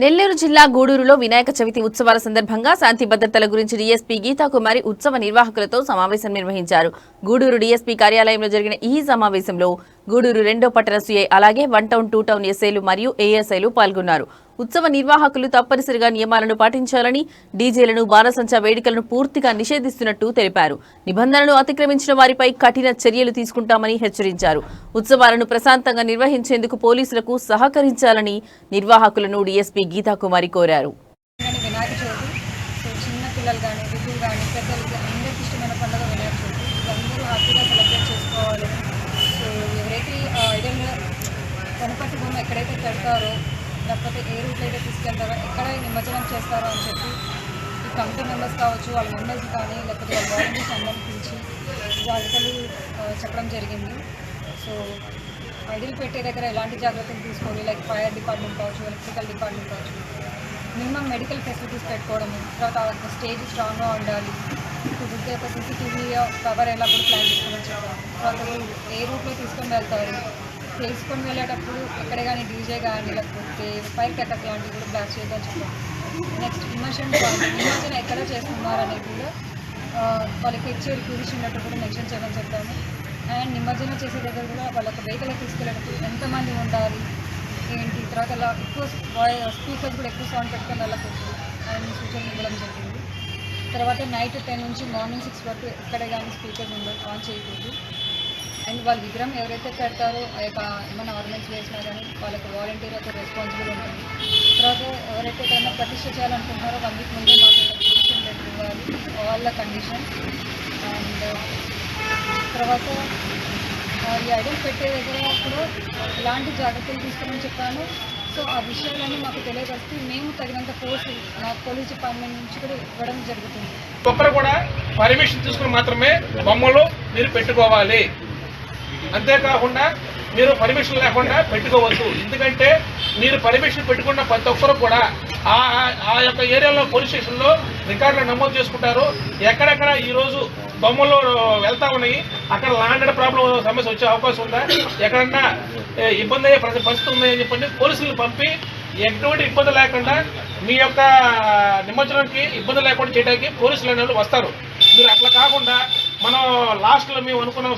నెల్లూరు జిల్లా గూడూరులో వినాయక చవితి ఉత్సవాల సందర్భంగా శాంతి భద్రతల గురించి డీఎస్పీ గీతాకుమారి ఉత్సవ నిర్వాహకులతో సమావేశం నిర్వహించారు. గూడూరు డీఎస్పీ కార్యాలయంలో జరిగిన ఈ సమావేశంలో గూడూరు రెండో పట్టణ సీఐ అలాగే వన్ టౌన్ టూ టౌన్ ఎస్ఐలు మరియు ఏఎస్ఐలు పాల్గొన్నారు. ఉత్సవ నిర్వాహకులు తప్పనిసరిగా నియమాలను పాటించాలని డీజేలను బాణసంచ వేడుకలను పూర్తిగా నిషేధిస్తున్నట్టు తెలిపారు. నిబంధనలు అతిక్రమించిన వారిపై కఠిన చర్యలు తీసుకుంటామని హెచ్చరించారు. ఉత్సవాలను ప్రశాంతంగా నిర్వహించేందుకు పోలీసులకు సహకరించాలని నిర్వాహకులను డీఎస్పీ గీతాకుమారి కోరారు. చిన్న పిల్లలు కానీ వృద్ధులు కానీ అందరికి ఇష్టమైన పండుగ వినాయక చవితి. అందరూ హ్యాపీగా సెలబ్రేట్ చేసుకోవాలి సో ఎవరైతే ఐడల్ గణపతి బొమ్మ తీసుకెళ్తారో లేకపోతే ఏ రూట్లో అయితే తీసుకెళ్తారో ఎక్కడ నిమజ్జనం చేస్తారో అని చెప్పి ఈ కమిటీ మెంబర్స్ కావచ్చు వాళ్ళ మెంబర్స్ కానీ లేకపోతే వాళ్ళ వాలంటీర్స్ సంబంధించి పిలిచి జాగ్రత్తలు చెప్పడం జరిగింది. సో ఐడిల్ పెట్టే దగ్గర ఎలాంటి జాగ్రత్తలు తీసుకోవాలి లైక్ ఫైర్ డిపార్ట్మెంట్ కావచ్చు ఎలక్ట్రికల్ డిపార్ట్మెంట్ కావచ్చు మినిమం మెడికల్ ఫెసిలిటీస్ పెట్టుకోవడము తర్వాత స్టేజ్ స్ట్రాంగ్గా ఉండాలి. కుదిరితే ఒక సీసీటీవీ కవర్ ఎలా కూడా ప్లాన్ చేసుకోవచ్చు తర్వాత ఏ రూట్లో తీసుకొని వెళ్తారు? చేసుకొని వెళ్ళేటప్పుడు ఎక్కడ కానీ డీజే కానీ లేకపోతే ఫైర్ క్యాకర్స్ లాంటివి కూడా బ్లాక్ చేయడం చెప్పాం నెక్స్ట్ ఇమర్షన్ ఇమర్షన్ ఎక్కడ చేస్తున్నారు అనేది కూడా వాళ్ళకి ఇచ్చే రిక్వజిషన్ ఉన్నట్టు కూడా మెన్షన్ చేయమని చెప్పాము. అండ్ నిమజ్జనం చేసే దగ్గర కూడా వాళ్ళకి వెహికల్ తీసుకెళ్ళేటప్పుడు ఎంతమంది ఉండాలి? ఏంటి? తర్వాత అలా ఎక్కువ స్పీకర్స్ కూడా ఎక్కువ సౌండ్ పెట్టుకొని వెళ్ళకూడదు అండ్ సూచన ఇవ్వడం జరిగింది. తర్వాత నైట్ టెన్ నుంచి మార్నింగ్ సిక్స్ వరకు ఎక్కడ కానీ స్పీకర్స్ ఉండదు ఆన్ చేయకూడదు. అండ్ వాళ్ళ విగ్రహం ఎవరైతే పెడతారో ఆ యొక్క ఏమైనా ఆర్గనైజ్ చేసినా కానీ వాళ్ళకి వాలంటీర్ యొక్క రెస్పాన్సిబుల్ ఉంటుంది. తర్వాత ఎవరైతే ఏదైనా ప్రతిష్ట చేయాలనుకుంటున్నారో వన్ వీక్ ముందే మాకు పొజిషన్ లెటర్ ఇవ్వాలి. వాళ్ళ కండిషన్ అండ్ తర్వాత ఈ ఐడల్ పెట్టే దగ్గర కూడా ఇలాంటి జాగ్రత్తలు తీసుకోమని చెప్పాను. సో ఆ విషయాలన్నీ మాకు తెలియపరిస్తే మేము తగినంత కోర్సు మా పోలీస్ డిపార్ట్మెంట్ నుంచి కూడా ఇవ్వడం జరుగుతుంది. ఒక్కరు కూడా పర్మిషన్ తీసుకుని మాత్రమే బొమ్మలు మీరు పెట్టుకోవాలి. అంతేకాకుండా మీరు పర్మిషన్ లేకుండా పెట్టుకోవచ్చు. ఎందుకంటే మీరు పర్మిషన్ పెట్టుకున్న ప్రతి ఒక్కరు కూడా ఆ ఆ- యొక్క ఏరియాలో పోలీస్ స్టేషన్లో రికార్డులు నమోదు చేసుకుంటారు. ఎక్కడెక్కడ ఈరోజు బొమ్మలు వెళ్తా ఉన్నాయి అక్కడ లాండెడ్ ప్రాబ్లం సమస్య వచ్చే అవకాశం ఉందా? ఎక్కడన్నా ఇబ్బంది అయ్యే ప్రతి పరిస్థితి ఉందని చెప్పండి. పోలీసులు పంపి ఎటువంటి ఇబ్బంది లేకుండా మీ యొక్క నిమజ్జనానికి ఇబ్బంది లేకుండా చేయడానికి పోలీసులు అనేవాళ్ళు వస్తారు. మీరు అట్లా కాకుండా మనం లాస్ట్లో మేము అనుకున్న